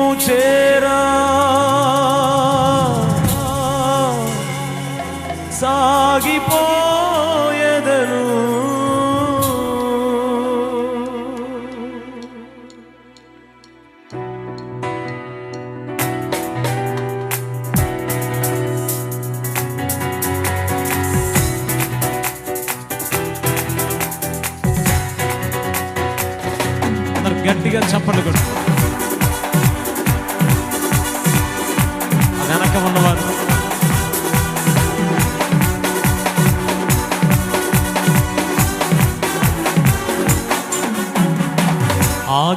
గమ్యము చేరా సాగిపోయేదను గట్టిగా చప్పట్లు కొట్టు.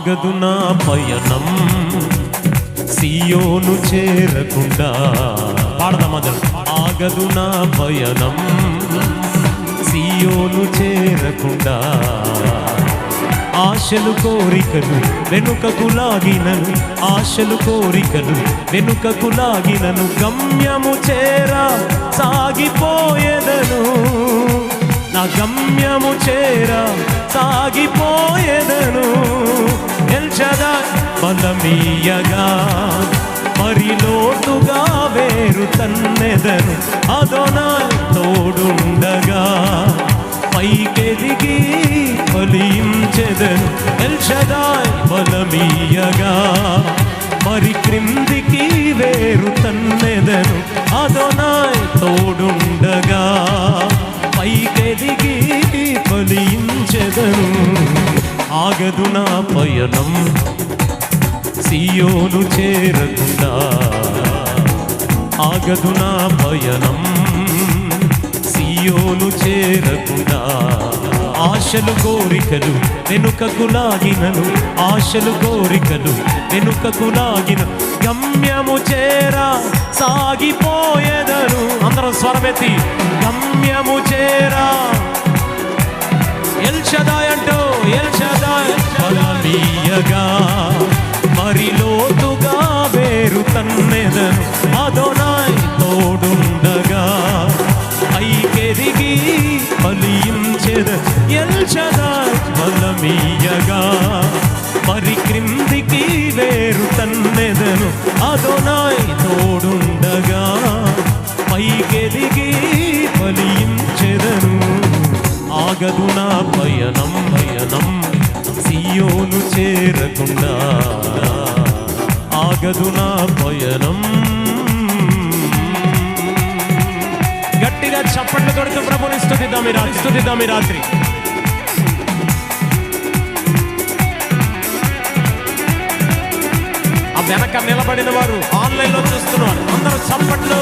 ఆగదు నా పయనం. సియోను చేరకుండా. పాడదాం ఆగదు నా పయనం. సియోను చేరకుండా. ఆశలు కోరికలు వెనుకకు లాగినను ఆశలు కోరికలు వెనుకకు లాగినను గమ్యము చేరా సాగిపోయేదను. నా గమ్యము చేరా సాగిపోయేదను. ఎల్చదా బలమీయగా మరి లోతుగా వేరు తన్నెదను అదోనా తోడుండగా. పైకెదిగి ఫలించెదను ఎల్షదాయ్ బలమీయగా మరి క్రిందికి వేరు తన్నెదను అదోనాయ్ తోడు ఆగదు నా పయనం సియోను చేరకుండా? ఆశలు కోరికలు వెనుకకు లాగినను ఆశలు కోరికలు వెనుకకు లాగిన గమ్యము చేరా సాగిపోయేదను అందరం స్వరమెత్తి గమ్యము చేరా. ఎల్షదాయ్ అంటూ ఎల్షదాయ్ బలమీయగా మరి లోతుగా వేరు తన్నెదను అదోనాయ్ తోడుండగా. ఐకెరిగి ఫలించెద ఎల్షదాయ్ బలమీయగా. మరి క్రిందికి వేరు తన్నెదను అదోనాయ్ తోడుండగా. పైకెదిగి ఫలించెదను ఆగదు నా పయనం పయనం సియోను చేరకుండా ఆగదు నా పయనం. గట్టిగా చప్పట్లు కొడుతూ ప్రభుని స్థుతిద్దాం ఈ రాత్రి స్థుతిద్దాం ఈ రాత్రి. ఆ వెనక నిలబడిన వారు ఆన్లైన్లో చూస్తున్నారు. అందరూ చప్పట్లు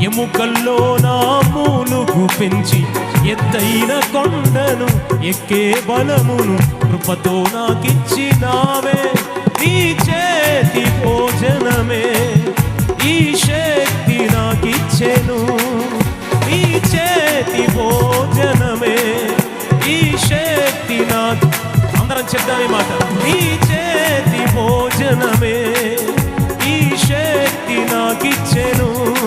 ఎముకల్లో నా మూలుగు పెంచి ఎత్తైన కొండను ఎక్కే బలమును కృపతో నాకిచ్చినావే. నీ చేతి భోజనమే ఈ శక్తి నాకిచ్చెను. నీ చేతి భోజనమే ఈ శక్తి నాకు అందరం చెప్దాం మాట. నీ చేతి భోజనమే ఈ శక్తి నాకిచ్చెను.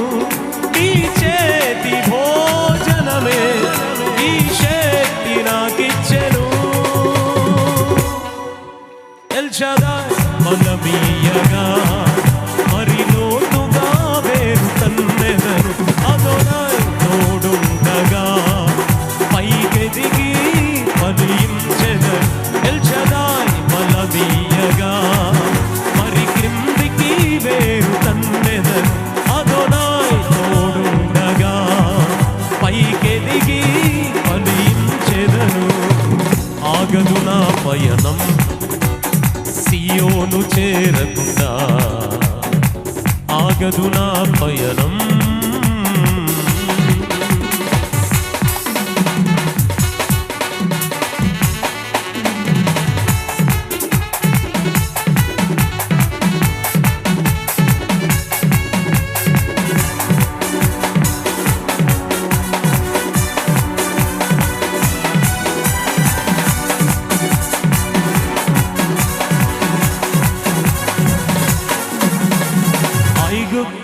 ఎల్షదాయ్ బలమీయగా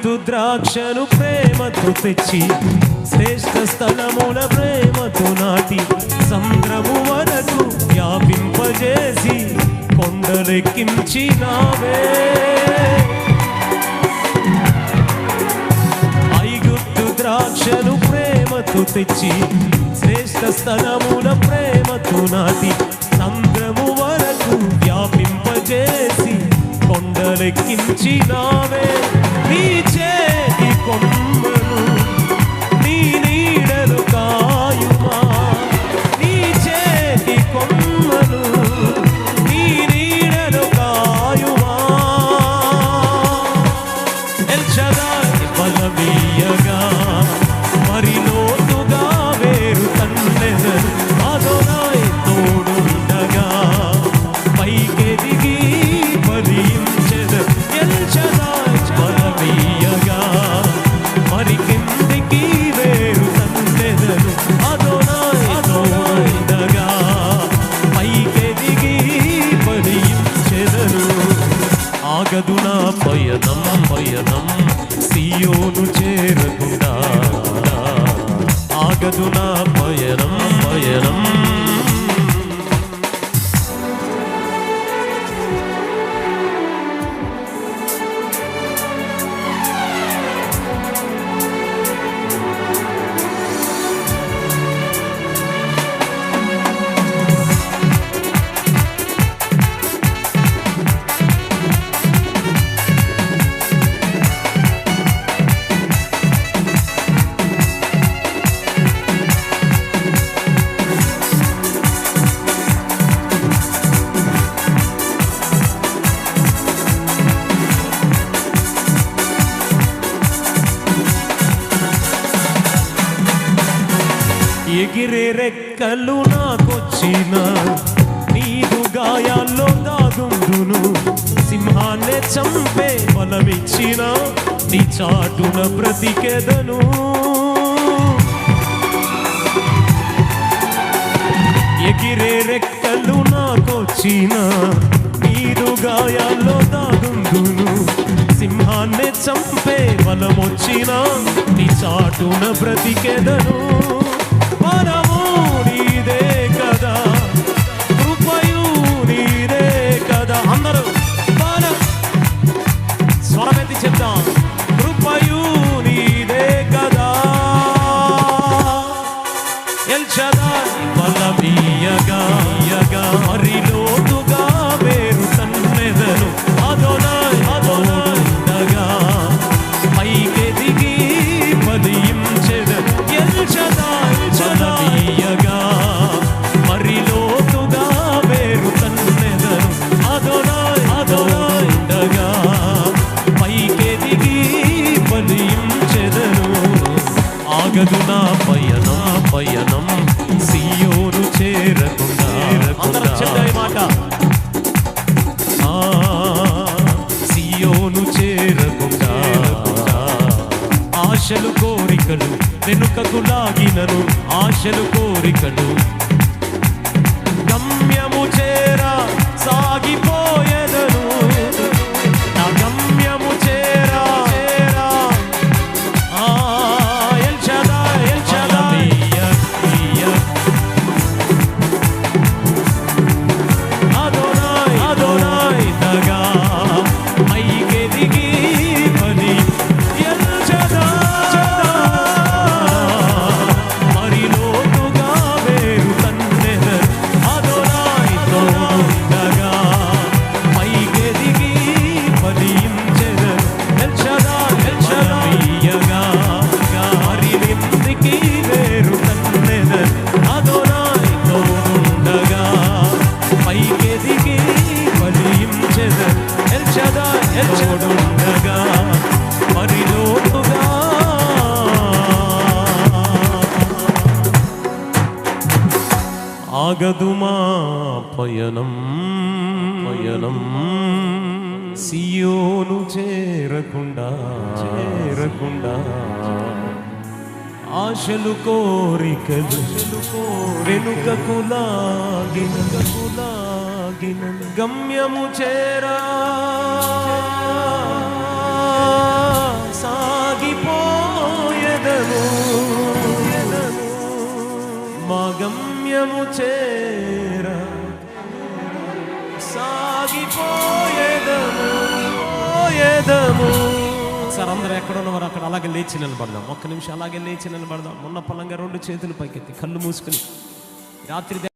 ద్రాక్షను ప్రేమతో తెచ్చి శ్రేష్ఠ స్థలముల ప్రేమతో నాటి సంద్రము వరకు వ్యాపింపజేసి కొండలెక్కించినావే ఐగుప్తు ద్రాక్షను ప్రేమతో తెచ్చి శ్రేష్ఠ స్థలముల ప్రేమతో నాటి సంద్రము వరకు వ్యాపింపజేసి కొండలెక్కించినావే నీ చేతి కొండ ఆగదు నా పయనం పయనం. ఎగిరే రెక్కలు నాకొచ్చిన నీదు గాయాల్లో దాగుండును. సింహాన్ని చంపే బలమిచ్చిన నీ చాటున బ్రతికెదను. ఎగిరే రెక్కలు నాకొచ్చిన నీదు గాయాల్లో దాగుండును. సింహాన్ని చంపే బలమొచ్చిన నీ చాటున బ్రతికెదను. ఆశలు సాగదు మా పయనం. పయనం. సియోను చేరకుండా చేరకుండా. ఆశలు కోరికలు వెనుకకు లాగిన లాగిన గమ్యము చేరా. సాగిపోయదను మా గమ్యం గమ్యము చేర సాగిపోయేదము పోయేదము. సార్ అందరూ ఎక్కడ ఉన్నవారు అక్కడ అలాగే లేచి నిలబడదాం. ఒక్క నిమిషం అలాగే లేచి నిలబడదాం. ఉన్న పొలంగా రెండు చేతులు పైకెత్తి కళ్ళు మూసుకుని. రాత్రి